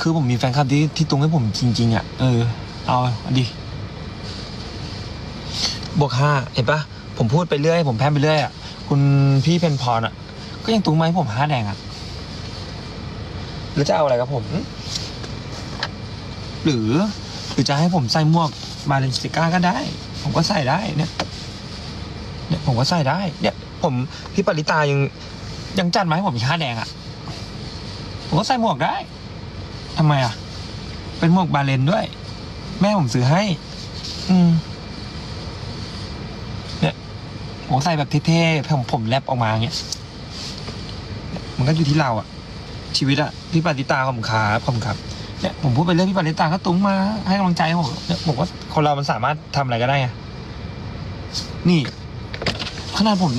คือผมมีแฟนคลับที่ที่ตรงให้ผมจริง ๆอะเออ เอาอาดิบวกห้าเห็นปะผมพูดไปเรื่อย ผมแพร่มไปเรื่อยอะคุณพี่เพนพรอะ ก็ยังตุ้งมให้ผมห้าแดงอะแล้วจะเอาอะไรกับผม หรือ หรือจะให้ผมใส่หมวกบาเลนสติก้าก็ได้ ผมก็ใส่ได้เนี่ยเนี่ยผมก็ใส่ได้ เนี่ย ผมพี่ปริตายังยังจัดมาให้ผมอีกห้าแดงอะ ผมก็ใส่หมวกได้ ทำไมอะ เป็นหมวกบาเลนด้วย แม่ผมซื้อให้ อืม เนี่ยผมใส่แบบเท่ๆผมผมแรปออกมาอย่างเงี้ย มันก็อยู่ที่เราอะชีวิตอะพี่ปาริตาผมครับผมครับ เนี่ยผมพูดไปเรื่องพี่ปาริตาก็ตุ้งมา ให้กำลังใจผมเนี่ยผมว่าคนเรามันสามารถทำอะไรก็ได้ไง นี่ขนาดผม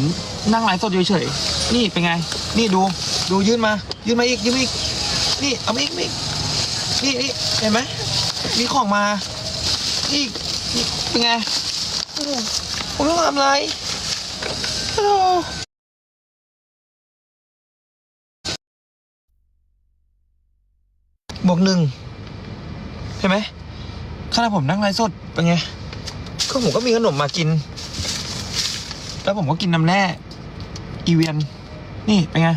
นั่งไลฟ์สดเฉยๆนี่เป็นไง นี่ดู ดูยื่นมา ยื่นมาอีก ยื่นมาอีก นี่ เอามาอีกมาอีก นี่นี่เห็นไหมมีของมานี่นี่เป็นไงโอ้โหผมต้องทำอะไรโอ้โหบวกหนึ่งเห็นไหมขณะผมนั่งไลฟ์สดเป็นไงก็ผมก็มีขนมมากิน แล้วผมก็กินน้ำแร่อีเวียน นี่เป็นไง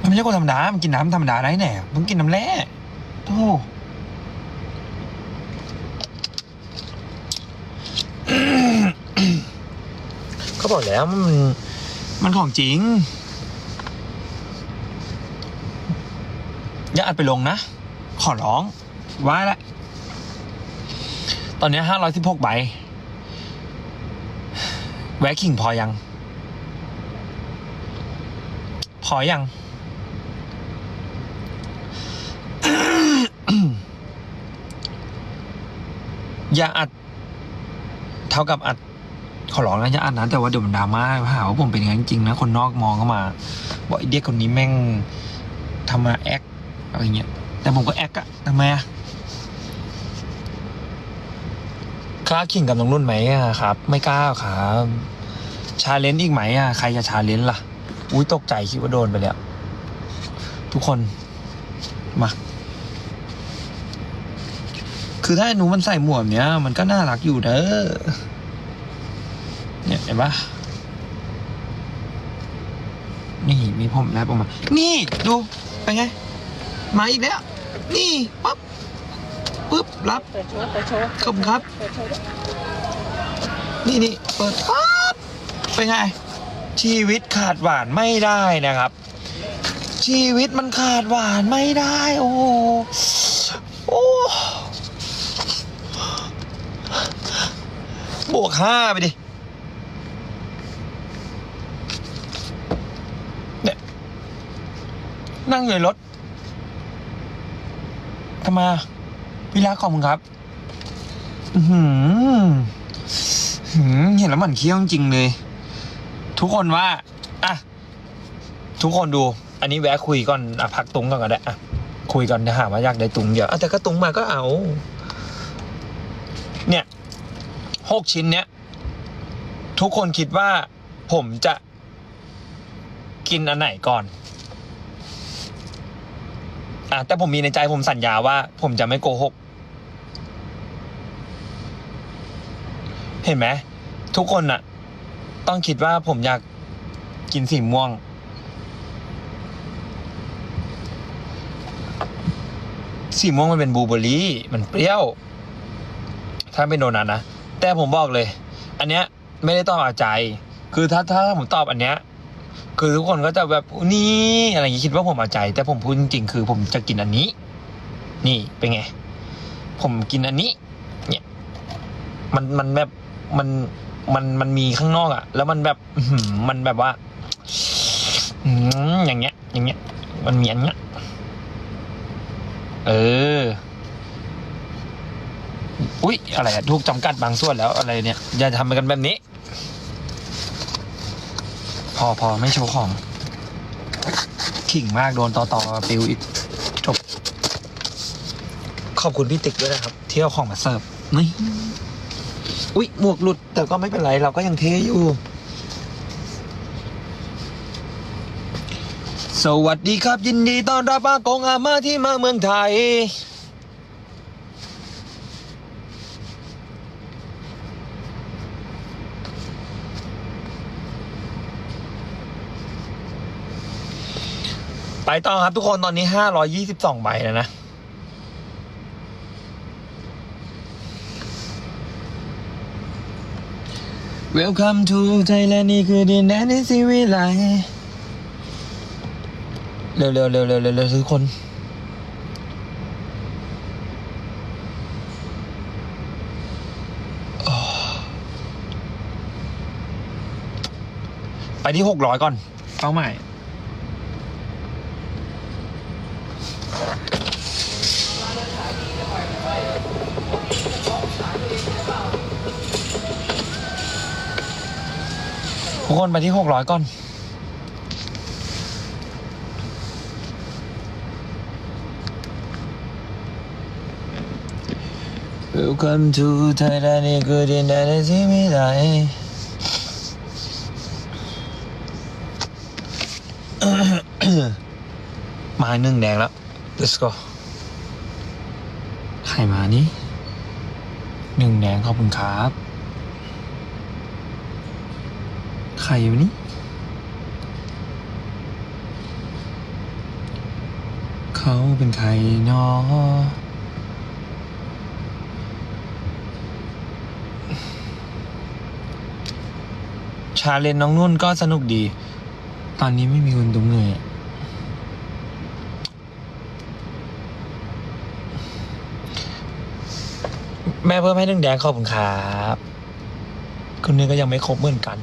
มัน ไม่ใช่คนธรรมดา มันกินน้ำธรรมดาได้แน่มันกินน้ำแร่โธ่ก็บอกแล้วมัน มันของจริง อย่าอัดไปลงนะ ขอร้องไว้ละ ตอนนี้ห้าร้อยสิบหกใบ แวะขิงพอยัง พอยัง อย่าอัด เท่ากับอัดขอร้องนะอย่าอัดนะแต่ว่าเดี๋ยวมันดราม่าหาว่าผมเป็นอย่างนั้นจริงนะคนนอกมองเข้ามาว่าไอเด็กคนนี้แม่งทำมาแอคอะไรเงี้ยแต่ผมก็แอคอะทำไมอะกล้าขิงกับน้องนุ่นไหมอะครับ ไม่กล้าครับชาเลนจ์อีกไหมอะใครจะชาเลนจ์ล่ะ อุ้ยตกใจคิดว่าโดนไปแล้ว ทุกคนมา คือถ้าหนูมันใส่หมวกเนี้ย มันก็น่ารักอยู่เด้อ เนี่ยเห็นปะนี่มีผมแรปออกมา นี่ดูเป็นไง มาอีกแล้ว นี่ปั๊บปึ๊บรับเปิดโชว์เปิดโชว์ขอบคุณครับ นี่นี่เปิดปั๊บเป็นไง ชีวิตขาดหวานไม่ได้นะครับ ชีวิตมันขาดหวานไม่ได้ โอ้โหโอ้ บวกห้าไปดิ เนี่ย นั่งอยู่ในรถทำไมอะพี่รักขอบคุณครับ อือหือหืมเห็นแล้วหมันเคี้ยวจริงเลย ทุกคนว่า อะ ทุกคนดู อันนี้แวะคุยก่อน อะ พักตุ้งก่อนก็ได้ อะ คุยก่อนนะหาว่าอยากได้ตุ้งเยอะอะแต่ก็ตุ้งมาก็เอา เนี่ย หกชิ้นเนี้ย ทุกคนคิดว่าผมจะกินอันไหนก่อน อะแต่ผมมีในใจผมสัญญาว่า ผมจะไม่โกหก เห็นไหมทุกคนน่ะต้องคิดว่าผมอยากกินสีม่วง สีม่วงมันเป็นบูเบอร์รี่ มันเปรี้ยว ถ้าเป็นโดนัทนะ แต่ผมบอกเลย อันเนี้ยไม่ได้ตองเอาใจ คือถ้าถ้าผมตอบอันเนี้ยคือทุกคนก็จะแบบนี่อะไรอย่างงี้คิดว่าผมเอาใจ แต่ผมพูดจริงๆคือผมจะกินอันนี้ นี่เป็นไง ผมกินอันนี้ เนี่ย มันมันแบบมันมันมันมีข้างนอกอะแล้วมันแบบมันแบบว่าอย่างเงี้ย อย่างเงี้ย มันมีอันเงี้ยเออ อุ๊ย อะไรอะถูกจำกัดบางส่วนแล้วอะไรเนี่ย อย่าทำกันแบบนี้ พอพอไม่โชว์ของ ขิงมากโดนต่อต่อปิวอีกจบ ขอบคุณพี่ติ๊กด้วยนะครับ ที่เอาของมาเสิร์ฟนี่อุ๊ยหมวกหลุด แต่ก็ไม่เป็นไร เราก็ยังเทอยู่ สวัสดีครับยินดีต้อนรับอากงอาม่าที่มาเมืองไทย ไปต่อครับทุกคนตอนนี้522ใบแล้วนะ Welcome to Thailand นี่คือดินแดนที่สิวิไลเร็วเร็วเร็วเร็วเร็วเร็วทุกคน ไปที่หกร้อยก่อนเป้าหมาย กคนไปที่หกร้อยก่อน Welcome to Thailand นี่คือดินแดนที่ไม่ได้มาหนึ่งแดงแล้ว let's go ใครมานี่หนึ่งแดงขอบคุณครับ ใครอยู่นี่เขาเป็นใครนาะชาเลนน้องนุ่นก็สนุกดี ตอนนี้ไม่มีคนตรงเลยแม่เพิ่มให้หนึ่งแดงขอบคุณครับคนนี้ก็ยังไม่ครบเหมือนกัน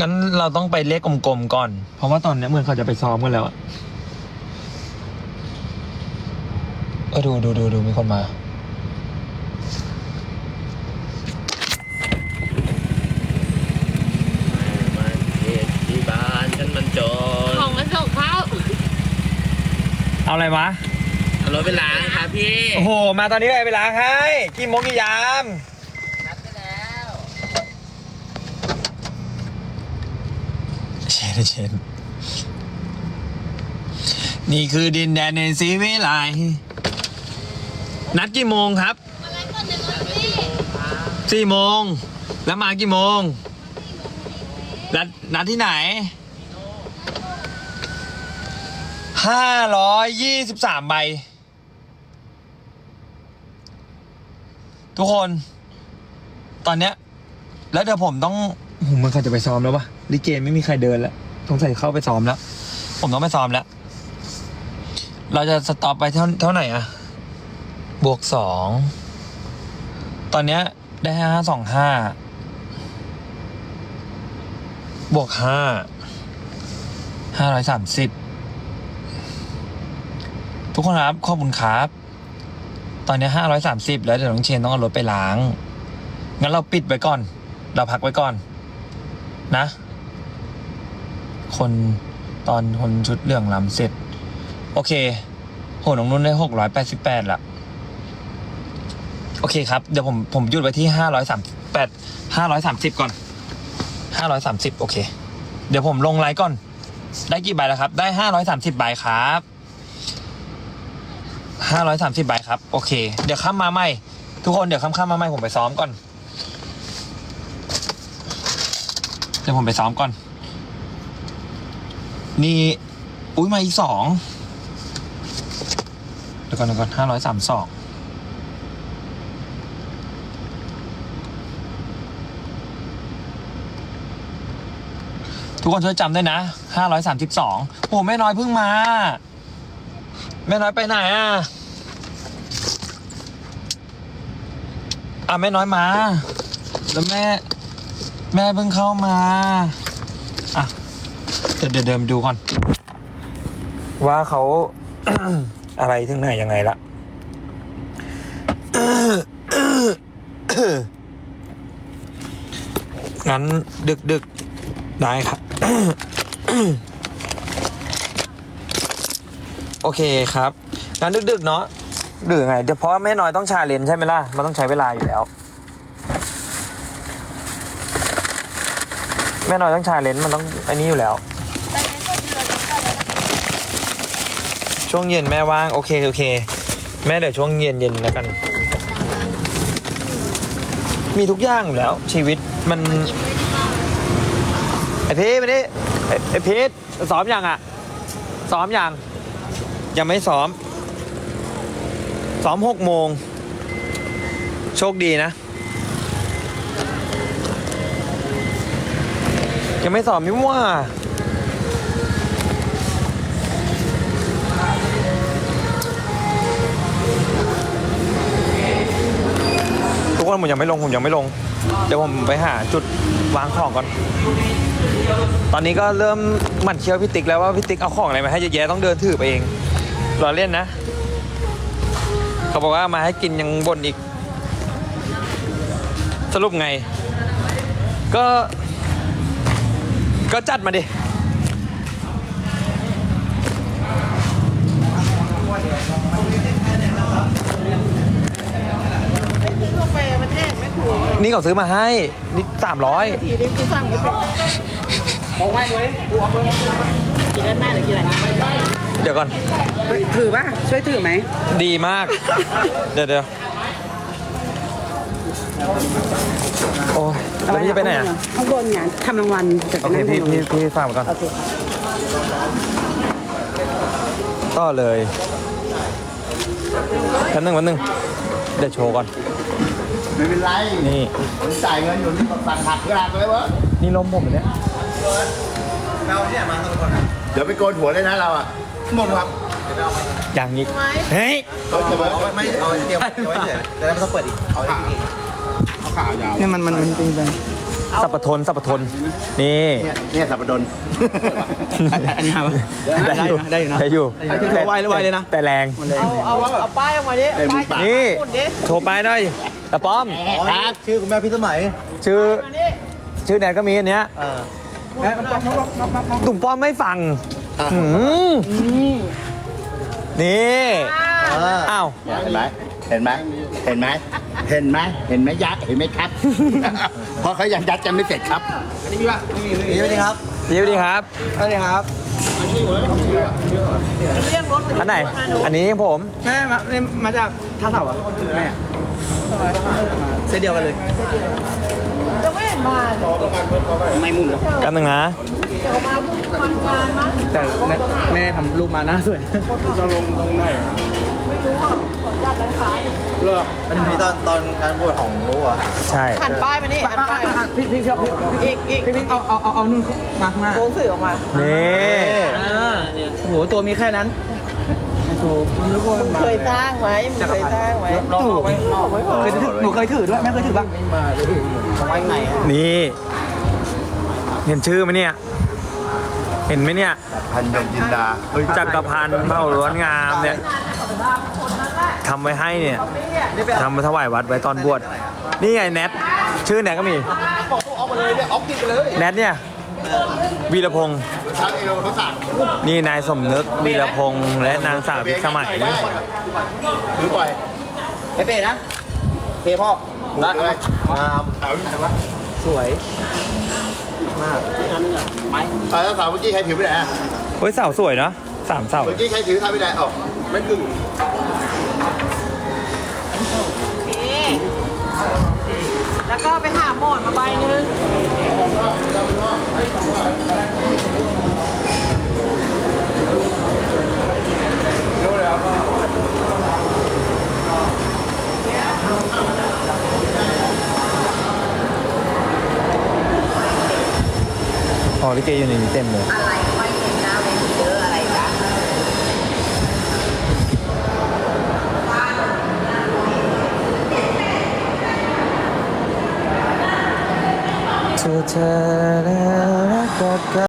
งั้น เราต้องไปเลขกลมๆก่อน เพราะว่าตอนนี้เหมือนเขาจะไปซ้อมกันแล้วอะเออดูดูดูดูมีคนมา มันเหตุที่บ้านฉันมันจนของมันส่งเข้าเอาอะไรวะ เอารถไปล้างครับพี่ โอ้โห มาตอนนี้ไปไปล้างให้กี่โมงกี่ยาม นัดไปแล้ว เชนเชนนี่คือดินแดนในสีวิไลนัดกี่โมงครับสี่โมง แล้วมากี่โมง นัดนัดที่ไหนห้าร้อยยี่สิบสามใบ ทุกคน ตอนเนี้ย แล้วเดี๋ยวผมต้อง หมันเขาจะไปซ้อมแล้วปะลิเกไม่มีใครเดินแล้วสงสัยเข้าไปซ้อมแล้ว ผมต้องไปซ้อมแล้ว เราจะสต็อปไปเท่าเท่าไหร่อะบวกสองตอนเนี้ยได้ห้าสองห้าบวกห้าห้าร้อยสามสิบทุกคนครับขอบคุณครับ ตอนนี้ห้าร้อยสามสิบแล้วเดี๋ยวน้องเชนต้องเอารถไปล้าง งั้นเราปิดไว้ก่อน เราพักไว้ก่อน นะ คนตอนคนชุดเหลืองลำเสร็จ โอเค โหน้องนุ่นได้หกร้อยแปดสิบแปดละโอเคครับ เดี๋ยวผมผมหยุดไว้ที่ห้าร้อยสามแปดห้าร้อยสามสิบก่อนห้าร้อยสามสิบโอเค เดี๋ยวผมลงไลน์ก่อน ได้กี่ใบแล้วครับ ได้ห้าร้อยสามสิบใบครับห้าร้อยสามสิบใบครับ โอเค เดี๋ยวข้ามมาใหม่ ทุกคนเดี๋ยวข้ามๆมาใหม่ผมไปซ้อมก่อน เดี๋ยวผมไปซ้อมก่อน นี่ อุ้ยมาอีกสองเดี๋ยวก่อนเดี๋ยวก่อนห้าร้อยสามสองทุกคนช่วยจำด้วยนะห้าร้อยสามสิบสองโอ้แม่น้อยเพิ่งมา แม่น้อยไปไหนอะ อะแม่น้อยมา แล้วแม่ แม่เพิ่งเข้ามา อะ เดี๋ยวเดี๋ยวเดินดูก่อน ว่าเขา อะไรถึงไหนยังไงละงั้นดึกดึกได้ครับ โอเคครับ งั้นดึกดึกเนาะหรือไงเดี๋ยวเพราะแม่น้อยต้องชาเลนใช่ไหมล่ะ มันต้องใช้เวลาอยู่แล้ว แม่น้อยต้องชาเลนจ์มันต้องอันนี้อยู่แล้ว ช่วงเย็นแม่ว่าง โอเค โอเค แม่เดี๋ยวช่วงเย็นเย็นแล้วกัน มีทุกอย่างอยู่แล้ว ชีวิตมันไอพีทมาดิไอ้ไอพีซ้อมยังอะ ซ้อมยังยังไม่ซ้อม ซ้อมหกโมง โชคดีนะ ยังไม่ซ้อมนี่ว่า ทุกคนผมยังไม่ลง ผมยังไม่ลง เดี๋ยวผมไปหาจุดวางของก่อน ตอนนี้ก็เริ่มหมั่นเคี้ยวพี่ติ๊กแล้วว่าพี่ติ๊กเอาของอะไรมาให้เยอะแยะต้องเดินถือไปเองรอเล่นนะ เขาบอกว่ามาให้กินยังบ่นอีก สรุปไง ก็ ก็จัดมาดิกาแฟประเทศไม่ถูกนี่เขาซื้อมาให้ นี่สามร้อยทีนี้กูสั่งกูเป็นบอกไว้เลยกูเอาไปกินด้านหน้าหรือกินอะไรเดี๋ยวก่อน ถือป่ะ ช่วยถือไหม ดีมาก เดี๋ยวเดี๋ยว โอ้ยแล้วพี่จะไปไหนอะข้างบนเนี่ยทำรางวัลจะโอเคพี่พี่พี่ฟังมาก่อนโอเคต่อเลยวันหนึ่งวันหนึ่งเดี๋ยวโชว์ก่อน ไม่เป็นไรนี่ผมจ่ายเงินอยู่นี่สั่งหักกระดาษเลยวะนี่ลมผมเนี่ยเดี๋ยวไปโกนหัวเลยนะเราอะหมดครับอย่างนี้เฮ้ยเอาเก็บไว้ไม่เอาเตรียมไว้เฉยจะได้ไม่ต้องเปิดอีกเอาอีก เอาขายาวเนี่ยมันมันมันจริงไปสัพพทนสัพพทนนี่เนี่ยเนี่ยสับปะรดอันนี้ครับได้อยู่ได้อยู่นะได้อยู่ได้ไวเลยไวเลยนะแต่แรงเอาเอาเอาป้ายออกมาดิได้มุมปากนี่โชว์ไปหน่อยตะป้อมครับชื่อคุณแม่พี่สมัย ชื่อชื่อแนนก็มีอันเนี้ยตุ่มป้อมไม่ฟังหืมนี่อ้าวเห็นไหมเห็นไหม เห็นไหมเห็นไหมเห็นไหมยักษ์เห็นไหมครับ เพราะเขายังยัดกันไม่เสร็จครับอันนี้พี่ว่านี่นี่ครับพี่สวัสดีครับสวัสดีครับอันไหน อันนี้ผมแม่มาเนี่ยมาจากท่าเสาอะแม่เส้นเดียวกันเลยไม่มุ่งหรอกกันหนึ่งนะแต่แม่แม่ทำรูปมาหน้าสวย อันนี้ตอนตอนการบวชของลูกอะใช่หันป้ายมานี่หันป้ายพี่พี่พี่อีกอีกพี่พี่เอาเอาเอาเอานู่นมาข้างหน้าโค้งสื่อออกมานี่อ่าโอ้โหตัวมีแค่นั้นโอ้โหนึกว่ามึงเคยสร้างไหมมึงเคยสร้างไหมลองเอาไว้เคยถือหนูเคยถือด้วยแม่เคยถือบ้างไม่มาเลยไว้ไงนี่ เห็นชื่อไหมเนี่ยเห็นไหมเนี่ย พันยมจินดาจักรพันธ์เผ่าล้วนงามเนี่ย ทำไว้ให้เนี่ยทำมาถวายวัดไว้ตอนบวชนี่ไงแนทชื่อแนทก็มีเอาไปเลยเนี่ยออฟติดไปเลยแนทเนี่ยวีรพงศ์ทางเอวเขาสั่งนี่นายสมนึกวีรพงศ์และนางสาวพิสมัยถือปล่อยเป๊ะนะเป๊ะพ่อหมุนเลยงามสาวที่ไหนวะสวยเออแล้วสาวเมื่อกี้ใครถือไปไหนอะเฮ้ยเสาสวยเนาะสามเสาเมื่อกี้ใครถือทำไปไหนอ๋อ ไม่กึ่งแล้วก็ไปหาโหมดมาใบนึงพอลิเกอยู่ในนี้เต็มเลย อะไรไม่เห็นหน้าเวทีเยอะอะไรจ๊ะ เธอแล้วรักกัน